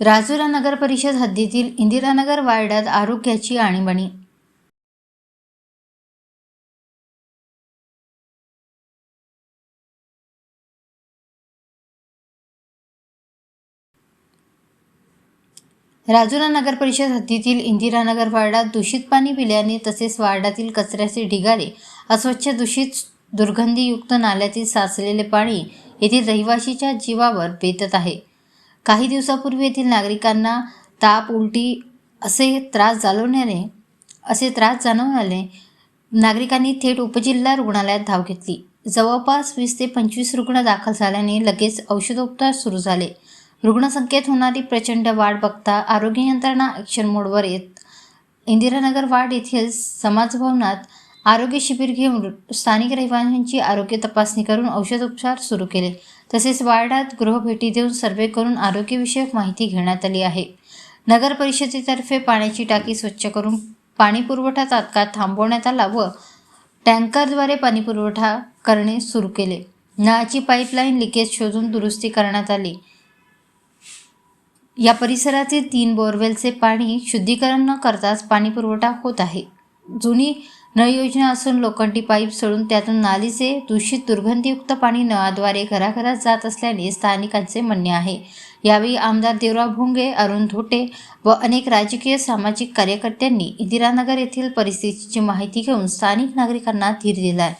राजुरा नगर परिषद हद्दीतील इंदिरानगर वार्डात आरोग्याची आणीबाणी. राजुरा नगर परिषद हद्दीतील इंदिरानगर वार्डात दूषित पाणी पिल्याने तसेच वार्डातील कचऱ्याचे ढिगारे अस्वच्छ दूषित दुर्गंधीयुक्त नाल्यातील साचलेले पाणी येथील रहिवाशीच्या जीवावर बेतत आहे. काही दिवसापूर्वी येथील नागरिकांना ताप उलटी असे त्रास जाणवण्याने असे त्रास जाणवल्याने नागरिकांनी थेट उपजिल्हा रुग्णालयात धाव घेतली. जवळपास वीस ते पंचवीस रुग्ण दाखल झाल्याने लगेच औषधोपचार सुरू झाले. रुग्णसंख्येत होणारी प्रचंड वाढ बघता आरोग्य यंत्रणा ॲक्शन मोडवर येत. इंदिरानगर वार्ड येथील समाजभवनात आरोग्य शिबिर घेऊन स्थानिक रहिवाशांची आरोग्य तपासणी करून औषधोपचार सुरू केले. तसेच वार्डात गृहभेटी देऊन सर्वे करून आरोग्यविषयक माहिती घेण्यात आली आहे. नगर परिषदेतर्फे पाण्याची टाकी स्वच्छ करून पाणी पुरवठा तात्काळ थांबवण्यात आला व टँकरद्वारे पाणीपुरवठा करणे सुरू केले. नळाची पाईपलाईन लिकेज शोधून दुरुस्ती करण्यात आली. या परिसरातील तीन बोरवेलचे पाणी शुद्धीकरण न करताच पाणीपुरवठा होत आहे. जुनी नळ योजना असून लोखंडी पाईप सोडून त्यातून नालीचे दूषित दुर्गंधीयुक्त पाणी नळाद्वारे घराघरात जात असल्याने स्थानिकांचे म्हणणे आहे. यावेळी आमदार देवराव भोंगे अरुण धोटे व अनेक राजकीय सामाजिक कार्यकर्त्यांनी इंदिरानगर येथील परिस्थितीची माहिती घेऊन स्थानिक नागरिकांना धीर दिलाय.